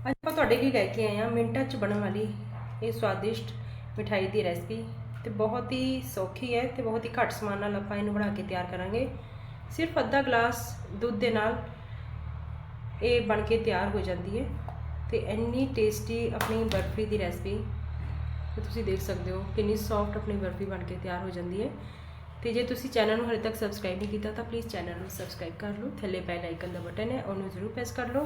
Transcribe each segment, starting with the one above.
ਅੱਜ ਆਪਾਂ ਤੁਹਾਡੇ ਲਈ ਲੈ ਕੇ ਆਏ ਹਾਂ, ਮਿੰਟਾਂ 'ਚ ਬਣਨ ਵਾਲੀ ਇਹ ਸਵਾਦਿਸ਼ਟ ਮਿਠਾਈ ਦੀ ਰੈਸਪੀ ਤੇ ਬਹੁਤ ਹੀ ਸੌਖੀ ਹੈ ਤੇ ਬਹੁਤ ਹੀ ਘੱਟ ਸਮਾਨ ਨਾਲ ਆਪਾਂ ਇਹਨੂੰ ਬਣਾ ਕੇ ਤਿਆਰ ਕਰਾਂਗੇ। ਸਿਰਫ ਅੱਧਾ ਗਲਾਸ ਦੁੱਧ ਦੇ ਨਾਲ ਇਹ ਬਣ ਕੇ ਤਿਆਰ ਹੋ ਜਾਂਦੀ ਹੈ ਤੇ ਇੰਨੀ ਟੇਸਟੀ ਆਪਣੀ ਬਰਫੀ ਦੀ ਰੈਸਪੀ ਤੁਸੀਂ ਦੇਖ ਸਕਦੇ ਹੋ ਕਿੰਨੀ ਸੌਫਟ ਆਪਣੀ ਬਰਫੀ ਬਣ ਕੇ ਤਿਆਰ ਹੋ ਜਾਂਦੀ ਹੈ। ਤੇ ਜੇ ਤੁਸੀਂ ਚੈਨਲ ਨੂੰ ਹਲੇ ਤੱਕ ਸਬਸਕ੍ਰਾਈਬ ਨਹੀਂ ਕੀਤਾ ਤਾਂ ਪਲੀਜ਼ ਚੈਨਲ ਨੂੰ ਸਬਸਕ੍ਰਾਈਬ ਕਰ ਲਓ, ਥੱਲੇ ਬੈਲ ਆਈਕਨ ਦਾ ਬਟਨ ਹੈ, ਉਹਨੂੰ ਜ਼ਰੂਰ ਪ੍ਰੈਸ ਕਰ ਲਓ।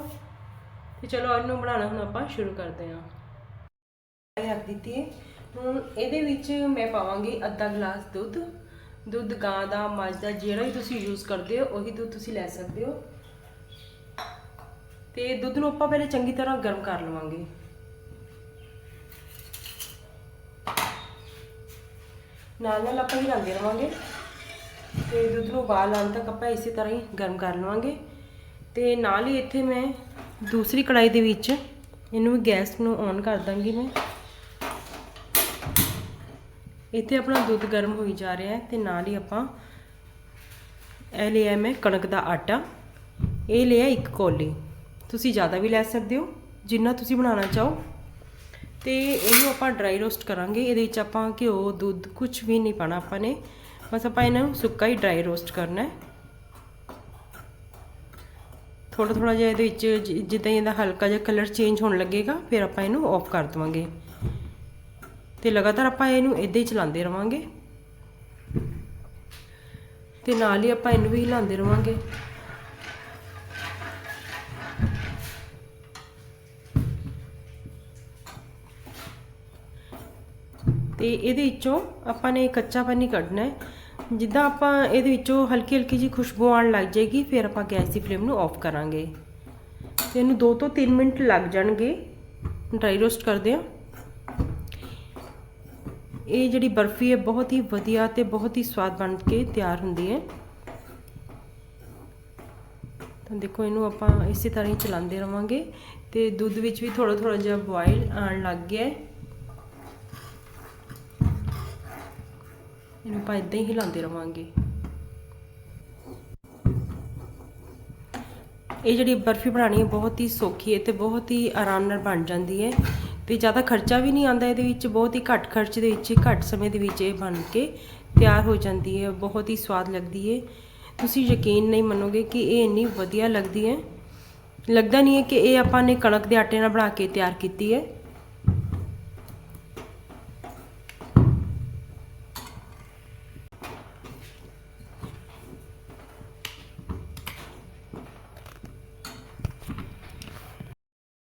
ਤੇ ਚਲੋ ਇਹਨੂੰ ਬਣਾਉਣਾ, ਹੁਣ ਆਪਾਂ ਸ਼ੁਰੂ ਕਰਦੇ ਹਾਂ। ਰੱਖ ਦਿੱਤੀ ਹੈ। ਹੁਣ ਇਹਦੇ ਵਿੱਚ ਮੈਂ ਪਾਵਾਂਗੀ ਅੱਧਾ ਗਲਾਸ ਦੁੱਧ। ਦੁੱਧ ਗਾਂ ਦਾ, ਮੱਝ ਦਾ, ਜਿਹੜਾ ਵੀ ਤੁਸੀਂ ਯੂਜ਼ ਕਰਦੇ ਹੋ, ਉਹੀ ਦੁੱਧ ਤੁਸੀਂ ਲੈ ਸਕਦੇ ਹੋ। ਤੇ ਦੁੱਧ ਨੂੰ ਆਪਾਂ ਪਹਿਲੇ ਚੰਗੀ ਤਰ੍ਹਾਂ ਗਰਮ ਕਰ ਲਵਾਂਗੇ। ਨਾਲ ਨਾਲ ਆਪਾਂ ਹਿਲਾਉਂਦੇ ਰਵਾਂਗੇ। ਤੇ ਦੁੱਧ ਨੂੰ ਉਬਾਲ ਆਉਣ ਤੱਕ ਆਪਾਂ ਇਸੇ ਤਰ੍ਹਾਂ ਹੀ ਗਰਮ ਕਰ ਲਵਾਂਗੇ। ਤੇ ਨਾਲ ਹੀ ਇੱਥੇ ਮੈਂ ਦੂਸਰੀ ਕੜਾਈ ਦੇ ਵਿੱਚ ਇਹਨੂੰ ਵੀ ਗੈਸ ਨੂੰ ਔਨ ਕਰ ਦਾਂਗੀ ਮੈਂ। ਇੱਥੇ ਆਪਣਾ ਦੁੱਧ ਗਰਮ ਹੋਈ ਜਾ ਰਿਹਾ ਹੈ ਤੇ ਨਾਲ ਹੀ ਆਪਾਂ ਇਹ ਲਿਆ ਮੈਂ ਕਣਕ ਦਾ ਆਟਾ। ਇਹ ਲਿਆ ਇੱਕ ਕੋਲੀ। ਤੁਸੀਂ ਜ਼ਿਆਦਾ ਵੀ ਲੈ ਸਕਦੇ ਹੋ, ਜਿੰਨਾ ਤੁਸੀਂ ਬਣਾਉਣਾ ਚਾਹੋ। ਤੇ ਇਹਨੂੰ ਆਪਾਂ ਡਰਾਈ ਰੋਸਟ ਕਰਾਂਗੇ। ਇਹਦੇ ਵਿੱਚ ਆਪਾਂ ਘਿਓ, ਦੁੱਧ ਕੁਝ ਵੀ ਨਹੀਂ ਪਾਣਾ ਆਪਾਂ ਨੇ। ਬਸ ਆਪਾਂ ਇਹਨਾਂ ਨੂੰ ਸੁੱਕਾ ਹੀ ਡਰਾਈ ਰੋਸਟ ਕਰਨਾ ਹੈ। ਥੋੜਾ ਥੋੜਾ ਜਿਹਾ ਇਹਦੇ ਵਿੱਚ ਜਿੱਦਾਂ ਹੀ ਇਹਦਾ ਹਲਕਾ ਜਿਹਾ ਕਲਰ ਚੇਂਜ ਹੋਣ ਲੱਗੇਗਾ, ਫਿਰ ਆਪਾਂ ਇਹਨੂੰ ਆਫ ਕਰ ਦਵਾਂਗੇ। ਤੇ ਲਗਾਤਾਰ ਆਪਾਂ ਇਹਨੂੰ ਇਦਾਂ ਹੀ ਚਲਾਉਂਦੇ ਰਵਾਂਗੇ। ਤੇ ਨਾਲ ਹੀ ਆਪਾਂ ਇਹਨੂੰ ਵੀ ਹਿਲਾਉਂਦੇ ਰਵਾਂਗੇ। ਤੇ ਇਹਦੇ ਵਿੱਚੋਂ ਆਪਾਂ ਨੇ ਕੱਚਾ ਪਾਣੀ ਕੱਢਣਾ ਹੈ। ਜਿੱਦਾਂ ਆਪਾਂ ਇਹਦੇ ਵਿੱਚੋਂ ਹਲਕੀ ਹਲਕੀ ਜੀ ਖੁਸ਼ਬੂ ਆਉਣ ਲੱਗ ਜਾਏਗੀ, ਫਿਰ ਆਪਾਂ ਗੈਸ ਦੀ ਫਲੇਮ ਨੂੰ ਆਫ ਕਰਾਂਗੇ। ਤੇ ਇਹਨੂੰ 2 ਤੋਂ 3 ਮਿੰਟ ਲੱਗ ਜਾਣਗੇ। ਡਰਾਈ ਰੋਸਟ ਕਰਦੇ ਆ ਇਹ ਜਿਹੜੀ ਬਰਫੀ ਹੈ, ਬਹੁਤ ਹੀ ਵਧੀਆ ਤੇ ਬਹੁਤ ਹੀ ਸਵਾਦ ਬਣ ਕੇ ਤਿਆਰ ਹੁੰਦੀ ਹੈ। ਤਾਂ ਦੇਖੋ, ਇਹਨੂੰ ਆਪਾਂ ਇਸੇ ਤਰ੍ਹਾਂ ਹੀ ਚਲਾਉਂਦੇ ਰਵਾਂਗੇ ਤੇ ਦੁੱਧ ਵਿੱਚ ਵੀ ਥੋੜਾ ਥੋੜਾ ਜਿਹਾ ਬੋਇਲ ਆਉਣ ਲੱਗ ਗਿਆ ਹੈ ਇਹਨੂੰ ਆਪਾਂ ਇਦਾਂ ਹੀ ਹਿਲਾਉਂਦੇ ਰਵਾਂਗੇ। ਇਹ ਜਿਹੜੀ ਬਰਫੀ ਬਣਾਣੀ ਹੈ ਬਹੁਤ ਹੀ ਸੌਖੀ ਹੈ ਤੇ ਬਹੁਤ ਹੀ ਆਰਾਮ ਨਾਲ ਬਣ ਜਾਂਦੀ ਹੈ ਤੇ ਜ਼ਿਆਦਾ ਖਰਚਾ ਵੀ ਨਹੀਂ ਆਉਂਦਾ ਇਹਦੇ ਵਿੱਚ, ਬਹੁਤ ਹੀ ਘੱਟ ਖਰਚ ਦੇ ਵਿੱਚ ਘੱਟ ਸਮੇਂ ਦੇ ਵਿੱਚ ਇਹ ਬਣ ਕੇ ਤਿਆਰ ਹੋ ਜਾਂਦੀ ਹੈ, ਬਹੁਤ ਹੀ ਸਵਾਦ ਲੱਗਦੀ ਹੈ। ਤੁਸੀਂ ਯਕੀਨ ਨਹੀਂ ਮੰਨੋਗੇ ਕਿ ਇਹ ਇੰਨੀ ਵਧੀਆ ਲੱਗਦੀ ਹੈ। ਲੱਗਦਾ ਨਹੀਂ ਹੈ ਕਿ ਇਹ ਆਪਾਂ ਨੇ ਕਣਕ ਦੇ ਆਟੇ ਨਾਲ ਬਣਾ ਕੇ ਤਿਆਰ ਕੀਤੀ ਹੈ।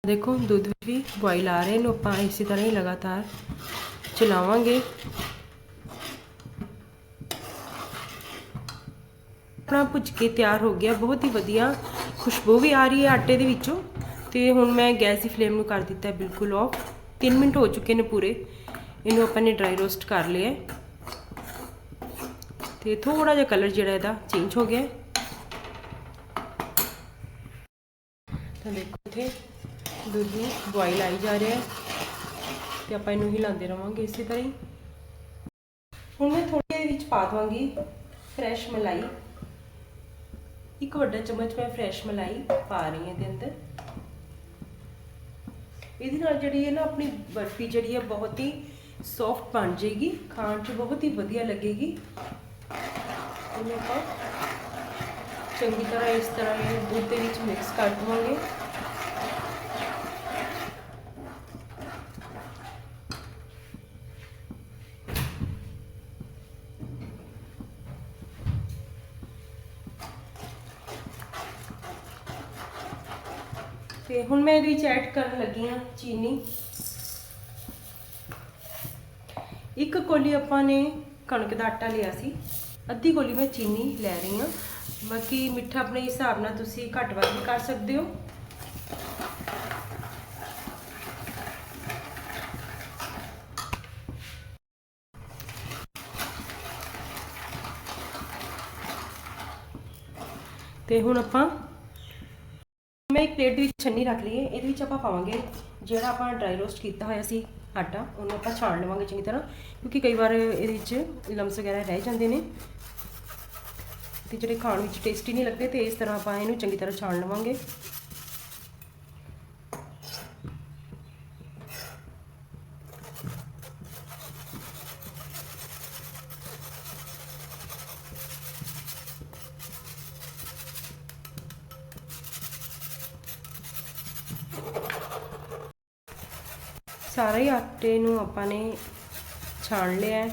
ਦੇਖੋ, ਦੁੱਧ ਵਿੱਚ ਵੀ ਬੋਇਲ ਆ ਰਹੇ ਨੂੰ, ਆਪਾਂ ਇਸੇ ਤਰ੍ਹਾਂ ਹੀ ਲਗਾਤਾਰ ਚਲਾਵਾਂਗੇ। ਆਪਣਾ ਭੁੱਜ ਕੇ ਤਿਆਰ ਹੋ ਗਿਆ, ਬਹੁਤ ਹੀ ਵਧੀਆ ਖੁਸ਼ਬੂ ਵੀ ਆ ਰਹੀ ਹੈ ਆਟੇ ਦੇ ਵਿੱਚੋਂ। ਤੇ ਹੁਣ ਮੈਂ ਗੈਸ ਦੀ ਫਲੇਮ ਨੂੰ ਕਰ ਦਿੱਤਾ, ਬਿਲਕੁਲ ਆਫ 3 ਮਿੰਟ ਹੋ ਚੁੱਕੇ ਨੇ ਪੂਰੇ। ਇਹਨੂੰ ਆਪਾਂ ਨੇ ਡਰਾਈ ਰੋਸਟ ਕਰ ਲਿਆ ਹੈ। ਤੇ ਥੋੜਾ ਜਿਹਾ ਕਲਰ ਜਿਹੜਾ ਇਹਦਾ ਚੇਂਜ ਹੋ ਗਿਆ ਤਾਂ ਦੇਖੋ ਇੱਥੇ ਦੁੱਧ ਨੂੰ ਬੋਇਲ ਆਈ ਜਾ ਰਿਹਾ ਹੈ ਤੇ ਆਪਾਂ ਇਹਨੂੰ ਹਿਲਾਉਂਦੇ ਰਵਾਂਗੇ ਇਸੇ ਤਰ੍ਹਾਂ ਹੀ। ਹੁਣ ਮੈਂ ਥੋੜੀ ਇਹਦੇ ਵਿੱਚ ਪਾ ਦਵਾਂਗੀ ਫਰੈਸ਼ ਮਲਾਈ। ਇੱਕ ਵੱਡਾ ਚਮਚ ਮੈਂ ਫਰੈਸ਼ ਮਲਾਈ ਪਾ ਰਹੀ ਹਾਂ ਇਹਦੇ ਅੰਦਰ। ਇਹਦੇ ਨਾਲ ਜਿਹੜੀ ਹੈ ਨਾ ਆਪਣੀ ਬਰਫੀ ਜਿਹੜੀ ਹੈ ਬਹੁਤ ਹੀ ਸੌਫਟ ਬਣ ਜਾਏਗੀ, ਖਾਣ 'ਚ ਬਹੁਤ ਹੀ ਵਧੀਆ ਲੱਗੇਗੀ। ਇਹਨੂੰ ਆਪਾਂ ਚੰਗੀ ਤਰ੍ਹਾਂ ਇਸ ਤਰ੍ਹਾਂ ਇਹ ਦੁੱਧ ਦੇ ਵਿੱਚ ਮਿਕਸ ਕਰ ਦਵਾਂਗੇ। ਹੁਣ ਮੈਂ ਇਹਦੇ ਵਿੱਚ ਐਡ ਕਰਨ ਲੱਗੀ ਹਾਂ, ਚੀਨੀ। ਇੱਕ ਕੋਲੀ ਆਪਾਂ ਨੇ ਕਣਕ ਦਾ ਆਟਾ ਲਿਆ ਸੀ। ਅੱਧੀ ਕੋਲੀ ਮੈਂ ਚੀਨੀ ਲੈ ਰਹੀ ਹਾਂ। ਬਾਕੀ ਮਿੱਠਾ ਆਪਣੇ ਹਿਸਾਬ ਨਾਲ ਤੁਸੀਂ ਘੱਟ ਵੱਧ ਵੀ ਕਰ ਸਕਦੇ ਹੋ। ਤੇ ਹੁਣ ਆਪਾਂ ਮੈਂ ਇੱਕ ਪਲੇਟ ਦੇ ਵਿੱਚ ਛੰਨੀ ਰੱਖ ਲਈ ਹੈ ਇਹਦੇ ਵਿੱਚ ਆਪਾਂ ਪਾਵਾਂਗੇ ਜਿਹੜਾ ਆਪਾਂ ਡਰਾਈ ਰੋਸਟ ਕੀਤਾ ਹੋਇਆ ਸੀ ਆਟਾ, ਉਹਨੂੰ ਆਪਾਂ ਛਾਣ ਲਵਾਂਗੇ ਚੰਗੀ ਤਰ੍ਹਾਂ, ਕਿਉਂਕਿ ਕਈ ਵਾਰ ਇਹਦੇ ਵਿੱਚ ਲਮਸ ਵਗੈਰਾ ਰਹਿ ਜਾਂਦੇ ਨੇ ਤੇ ਜਿਹੜੇ ਖਾਣ ਵਿੱਚ ਟੇਸਟੀ ਨਹੀਂ ਲੱਗਦੇ ਤੇ ਇਸ ਤਰ੍ਹਾਂ ਆਪਾਂ ਇਹਨੂੰ ਚੰਗੀ ਤਰ੍ਹਾਂ ਛਾਣ ਲਵਾਂਗੇ। ਸਾਰੇ ਆਟੇ ਨੂੰ ਆਪਾਂ ਨੇ ਛਾਣ ਲਿਆ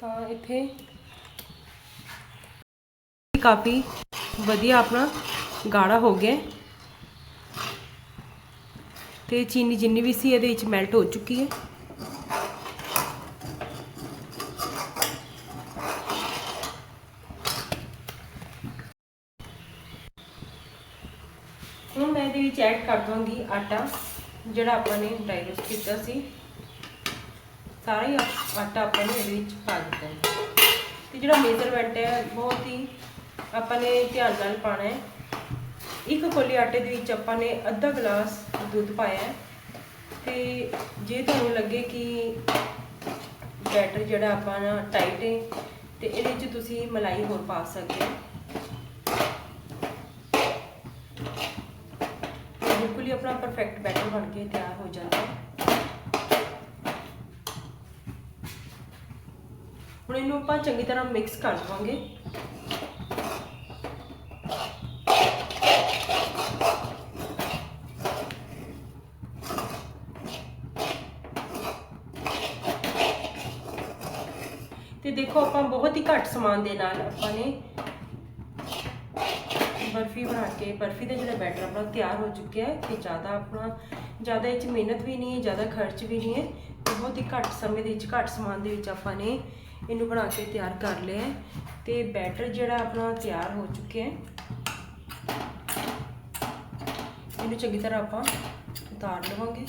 ਤਾਂ ਇੱਥੇ ਕਾਫੀ ਵਧੀਆ ਆਪਣਾ ਗਾੜਾ ਹੋ ਗਿਆ ਤੇ ਚੀਨੀ ਜਿੰਨੀ ਵੀ ਸੀ ਇਹਦੇ ਵਿੱਚ ਮੈਲਟ ਹੋ ਚੁੱਕੀ ਹੈ। ਹੁਣ ਮੈਂ ਇਹਦੇ ਵਿੱਚ ਐਡ ਕਰ ਦਵਾਂਗੀ ਆਟਾ, ਜਿਹੜਾ ਆਪਾਂ ਨੇ ਡਰਾਈ ਰੋਸਟ ਕੀਤਾ ਸੀ। ਸਾਰਾ ਹੀ ਆਟਾ ਆਪਾਂ ਨੇ ਇਹਦੇ ਵਿੱਚ ਪਾ ਦਿੱਤਾ ਹੈ। ਤੇ ਜਿਹੜਾ ਮੇਜ਼ਰਮੈਂਟ ਹੈ, ਬਹੁਤ ਹੀ ਆਪਾਂ ਨੇ ਧਿਆਨ ਨਾਲ ਪਾਣਾ ਹੈ। ਇੱਕ ਕੋਲੀ ਆਟੇ ਦੇ ਵਿੱਚ ਆਪਾਂ ਨੇ ਅੱਧਾ ਗਲਾਸ ਦੁੱਧ ਪਾਇਆ ਹੈ। ਤੇ ਜੇ ਤੁਹਾਨੂੰ ਲੱਗੇ ਕਿ ਬੈਟਰ ਜਿਹੜਾ ਆਪਾਂ ਨਾ ਟਾਈਟ ਹੈ, ਤੇ ਇਹਦੇ ਵਿੱਚ ਤੁਸੀਂ ਮਲਾਈ ਹੋਰ ਪਾ ਸਕਦੇ ਹੋ। ਬਿਲਕੁਲ ਹੀ ਆਪਣਾ ਪਰਫੈਕਟ ਬੈਟਰ ਬਣ ਕੇ ਤਿਆਰ ਹੋ ਜਾਂਦਾ ਹੈ। ਹੁਣ ਇਹਨੂੰ ਆਪਾਂ ਚੰਗੀ ਤਰ੍ਹਾਂ ਮਿਕਸ ਕਰ ਦਵਾਂਗੇ। ਤੇ ਦੇਖੋ ਆਪਾਂ ਬਹੁਤ ਹੀ ਘੱਟ ਸਮਾਨ ਦੇ ਨਾਲ ਆਪਾਂ ਨੇ ਬਰਫੀ ਬਣਾ ਕੇ, ਬਰਫੀ ਦਾ ਜਿਹੜਾ ਬੈਟਰ ਆਪਣਾ ਤਿਆਰ ਹੋ ਚੁੱਕਿਆ ਹੈ ਤੇ ਜ਼ਿਆਦਾ ਆਪਣਾ, ਜ਼ਿਆਦਾ ਇਹ ਚ ਮਿਹਨਤ ਵੀ ਨਹੀਂ ਹੈ, ਜ਼ਿਆਦਾ ਖਰਚ ਵੀ ਨਹੀਂ ਹੈ ਤੇ ਬਹੁਤ ਹੀ ਘੱਟ ਸਮੇਂ ਦੇ ਵਿੱਚ, ਘੱਟ ਸਮਾਨ ਦੇ ਵਿੱਚ ਆਪਾਂ ਨੇ ਇਹਨੂੰ ਬਣਾ ਕੇ ਤਿਆਰ ਕਰ ਲਿਆ ਹੈ ਤੇ ਬੈਟਰ ਜਿਹੜਾ ਆਪਣਾ ਤਿਆਰ ਹੋ ਚੁੱਕਿਆ ਹੈ। ਇਹਨੂੰ ਚੰਗੀ ਤਰ੍ਹਾਂ ਆਪਾਂ ਉਤਾਰ ਲਵਾਂਗੇ।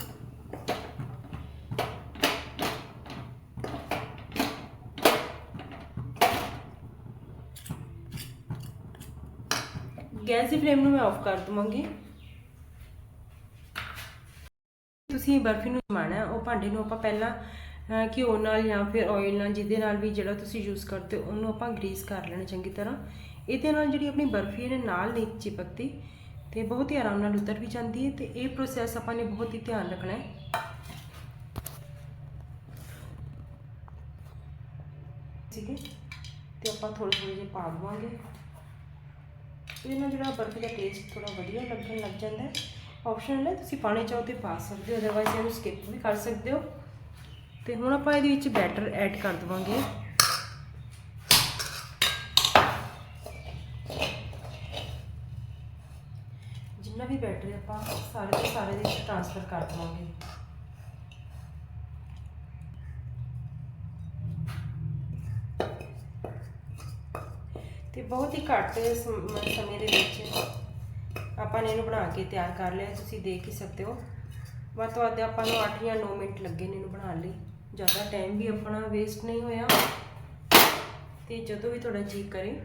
ਗੈਸ ਦੀ ਫਲੇਮ ਨੂੰ ਮੈਂ ਆਫ ਕਰ ਦਵਾਂਗੀ। ਤੁਸੀਂ ਬਰਫੀ ਨੂੰ ਜਮਾਣਾ, ਉਹ ਭਾਂਡੇ ਨੂੰ ਆਪਾਂ ਪਹਿਲਾਂ ਘਿਓ ਨਾਲ ਜਾਂ ਫਿਰ ਆਇਲ ਨਾਲ, ਜਿਹਦੇ ਨਾਲ ਵੀ ਜਿਹੜਾ ਤੁਸੀਂ ਯੂਜ਼ ਕਰਦੇ ਹੋ, ਉਹਨੂੰ ਆਪਾਂ ਗਰੀਸ ਕਰ ਲੈਣਾ ਚੰਗੀ ਤਰ੍ਹਾਂ। ਇਹਦੇ ਨਾਲ ਜਿਹੜੀ ਆਪਣੀ ਬਰਫੀ ਇਹਨੇ ਨਾਲ ਨਹੀਂ ਚਿਪਕਦੀ, ਤੇ ਬਹੁਤ ਹੀ ਆਰਾਮ ਨਾਲ ਉਤਰ ਵੀ ਜਾਂਦੀ ਹੈ, ਤੇ ਇਹ ਪ੍ਰੋਸੈਸ ਆਪਾਂ ਨੇ ਬਹੁਤ ਹੀ ਧਿਆਨ ਰੱਖਣਾ ਹੈ। ਠੀਕ ਹੈ? ਤੇ ਆਪਾਂ ਥੋੜੇ ਥੋੜੇ ਜਿਹੇ ਪਾ ਦਵਾਂਗੇ। ਇਹਦੇ ਨਾਲ ਜਿਹੜਾ ਬਰਫੀ ਦਾ ਟੇਸਟ ਥੋੜਾ ਵਧੀਆ ਲੱਗਣ ਲੱਗ ਜਾਂਦਾ ਹੈ ਆਪਸ਼ਨਲ ਹੈ ਤੁਸੀਂ ਪਾਣੀ ਚਾਹੋ ਤੇ ਪਾ ਸਕਦੇ ਹੋ ਅਦਰਵਾਈਜ਼ ਇਹਨੂੰ ਸਕਿਪ ਵੀ ਕਰ ਸਕਦੇ ਹੋ। ਤੇ ਹੁਣ ਆਪਾਂ ਇਹਦੇ ਵਿੱਚ ਬੈਟਰ ਐਡ ਕਰ ਦਵਾਂਗੇ। ਜਿੰਨਾ ਵੀ ਬੈਟਰ ਆਪਾਂ ਸਾਰੇ ਦੇ ਸਾਰੇ ਦੇ ਵਿੱਚ ਟ੍ਰਾਂਸਫਰ ਕਰ ਦਵਾਂਗੇ। ਤੇ ਬਹੁਤ ਹੀ ਘੱਟ ਸਮ- ਸਮੇਂ ਦੇ ਵਿੱਚ ਆਪਾਂ ਨੇ ਇਹਨੂੰ ਬਣਾ ਕੇ ਤਿਆਰ ਕਰ ਲਿਆ ਤੁਸੀਂ ਦੇਖ ਹੀ ਸਕਦੇ ਹੋ। ਵੱਧ ਤੋਂ ਵੱਧ ਆਪਾਂ ਨੂੰ 8 ਜਾਂ 9 ਮਿੰਟ ਲੱਗੇ ਨੇ ਇਹਨੂੰ ਬਣਾਉਣ ਲਈ। ਜ਼ਿਆਦਾ ਟਾਈਮ ਵੀ ਆਪਣਾ ਵੇਸਟ ਨਹੀਂ ਹੋਇਆ। ਤੇ ਜਦੋਂ ਵੀ ਤੁਹਾਡਾ ਜੀ ਕਰੇ।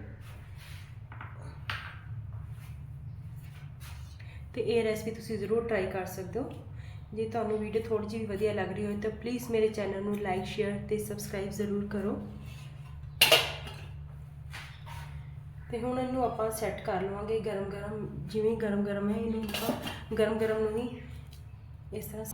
ਤੇ ਇਹ ਰੈਸਪੀ ਤੁਸੀਂ ਜ਼ਰੂਰ ਟਰਾਈ ਕਰ ਸਕਦੇ ਹੋ। ਜੇ ਤੁਹਾਨੂੰ ਵੀਡੀਓ ਥੋੜੀ ਜਿਹੀ ਵਧੀਆ ਲੱਗ ਰਹੀ ਹੋਵੇ ਤਾਂ ਪਲੀਜ਼ ਮੇਰੇ ਚੈਨਲ ਨੂੰ ਲਾਈਕ ਸ਼ੇਅਰ ਤੇ ਸਬਸਕ੍ਰਾਈਬ ਜ਼ਰੂਰ ਕਰੋ। ਤੇ ਹੁਣ ਇਹਨੂੰ ਆਪਾਂ ਸੈੱਟ ਕਰ ਲਵਾਂਗੇ ਗਰਮ ਗਰਮ, ਜਿਵੇਂ ਗਰਮ ਗਰਮ ਹੈ ਇਹਨੂੰ ਆਪਾਂ ਗਰਮ ਗਰਮ ਨੂੰ ਹੀ ਇਸ ਤਰ੍ਹਾਂ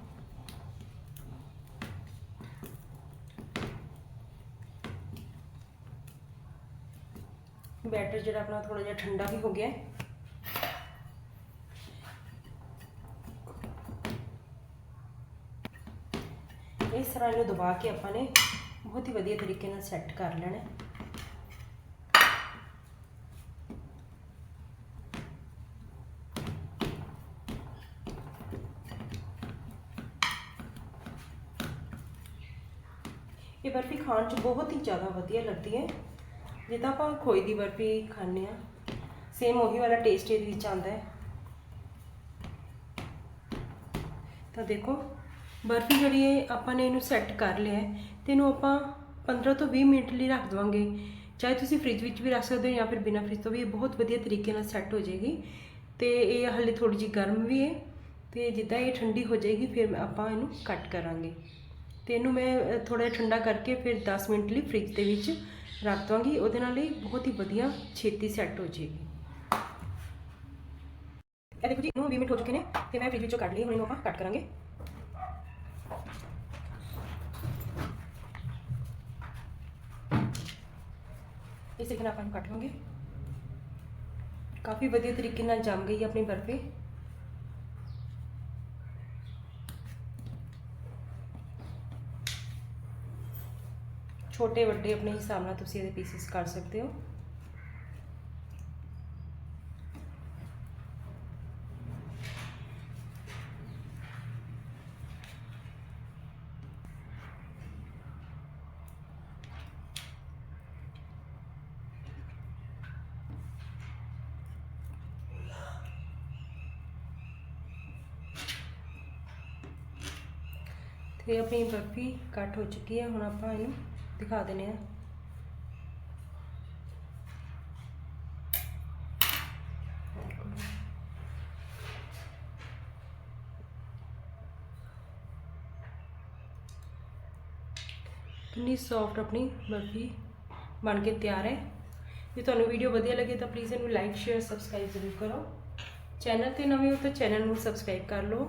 ਬੈਟਰ ਜਿਹੜਾ ਆਪਣਾ ਥੋੜਾ ਜਿਹਾ ਠੰਡਾ ਵੀ ਹੋ ਗਿਆ। ਇਸ ਤਰ੍ਹਾਂ ਇਹਨੂੰ ਦਬਾ ਕੇ ਆਪਾਂ ਨੇ ਬਹੁਤ ਹੀ ਵਧੀਆ ਤਰੀਕੇ ਨਾਲ ਸੈੱਟ ਕਰ ਲੈਣਾ। ਬਰਫੀ ਖਾਣ 'ਚ ਬਹੁਤ ਹੀ ਜ਼ਿਆਦਾ ਵਧੀਆ ਲੱਗਦੀ ਹੈ। ਜਿੱਦਾਂ ਆਪਾਂ ਖੋਏ ਦੀ ਬਰਫੀ ਖਾਂਦੇ ਆ ਸੇਮ ਉਹੀ ਵਾਲਾ ਟੇਸਟ ਇਹਦੇ ਵਿੱਚ ਆਉਂਦਾ ਹੈ। ਤਾਂ ਦੇਖੋ, ਬਰਫੀ ਜਿਹੜੀ ਹੈ, ਆਪਾਂ ਨੇ ਇਹਨੂੰ ਸੈੱਟ ਕਰ ਲਿਆ ਹੈ ਤੇ ਇਹਨੂੰ ਆਪਾਂ 15 ਤੋਂ 20 ਮਿੰਟ ਲਈ ਰੱਖ ਦਵਾਂਗੇ। ਚਾਹੇ ਤੁਸੀਂ ਫ੍ਰਿਜ ਵਿੱਚ ਵੀ ਰੱਖ ਸਕਦੇ ਹੋ ਜਾਂ ਫਿਰ ਬਿਨਾਂ ਫ੍ਰਿਜ ਤੋਂ ਵੀ, ਇਹ ਬਹੁਤ ਵਧੀਆ ਤਰੀਕੇ ਨਾਲ ਸੈੱਟ ਹੋ ਜਾਏਗੀ। ਤੇ ਇਹ ਹਲੇ ਥੋੜੀ ਜਿਹੀ ਗਰਮ ਵੀ ਹੈ ਤੇ ਜਿੱਦਾਂ ਇਹ ਠੰਡੀ ਹੋ ਜਾਏਗੀ, ਫਿਰ ਆਪਾਂ ਇਹਨੂੰ ਕੱਟ ਕਰਾਂਗੇ। ਤੇ ਇਹਨੂੰ ਮੈਂ ਥੋੜਾ ਠੰਡਾ ਕਰਕੇ ਫਿਰ 10 ਮਿੰਟ ਲਈ ਫ੍ਰਿਜ ਦੇ ਵਿੱਚ ਰੱਖ ਦਵਾਂਗੀ। ਉਹਦੇ ਨਾਲ ਇਹ ਬਹੁਤ ਹੀ ਵਧੀਆ ਛੇਤੀ ਸੈੱਟ ਹੋ ਜਾਏਗੀ। ਇਹ ਦੇਖੋ ਜੀ, ਇਹਨੂੰ 20 ਮਿੰਟ ਹੋ ਚੁੱਕੇ ਨੇ ਤੇ ਮੈਂ ਫ੍ਰਿਜ ਵਿੱਚੋਂ ਕੱਢ ਲਈ। ਹੁਣ ਇਹਨੂੰ ਆਪਾਂ ਕੱਟ ਕਰਾਂਗੇ। ਇਸੇ ਤਰ੍ਹਾਂ ਆਪਾਂ ਇਹਨੂੰ ਕੱਟ ਲਵਾਂਗੇ ਕਾਫੀ ਵਧੀਆ ਤਰੀਕੇ ਨਾਲ ਜੰਮ ਗਈ ਆਪਣੀ ਬਰਫੀ। ਛੋਟੇ ਵੱਡੇ ਆਪਣੇ ਹਿਸਾਬ ਨਾਲ ਤੁਸੀਂ ਇਹਦੇ ਪੀਸਿਸ ਕਰ ਸਕਦੇ ਹੋ। ਤੇ ਆਪਣੀ ਬਰਫੀ ਕੱਟ ਹੋ ਚੁੱਕੀ ਹੈ, ਹੁਣ ਆਪਾਂ ਇਹਨੂੰ ਦਿਖਾ ਦਿੰਦੇ ਹਾਂ। ਕਿੰਨੀ ਸੌਫਟ ਆਪਣੀ ਬਰਫੀ ਬਣ ਕੇ ਤਿਆਰ ਹੈ। ਜੇ ਤੁਹਾਨੂੰ ਵੀਡੀਓ ਵਧੀਆ ਲੱਗੇ ਤਾਂ ਪਲੀਜ਼ ਇਹਨੂੰ ਲਾਈਕ ਸ਼ੇਅਰ ਸਬਸਕ੍ਰਾਈਬ ਜ਼ਰੂਰ ਕਰੋ। ਚੈਨਲ ਤੇ ਨਵੇਂ ਹੋ ਤਾਂ ਚੈਨਲ ਨੂੰ ਸਬਸਕ੍ਰਾਈਬ ਕਰ ਲਓ।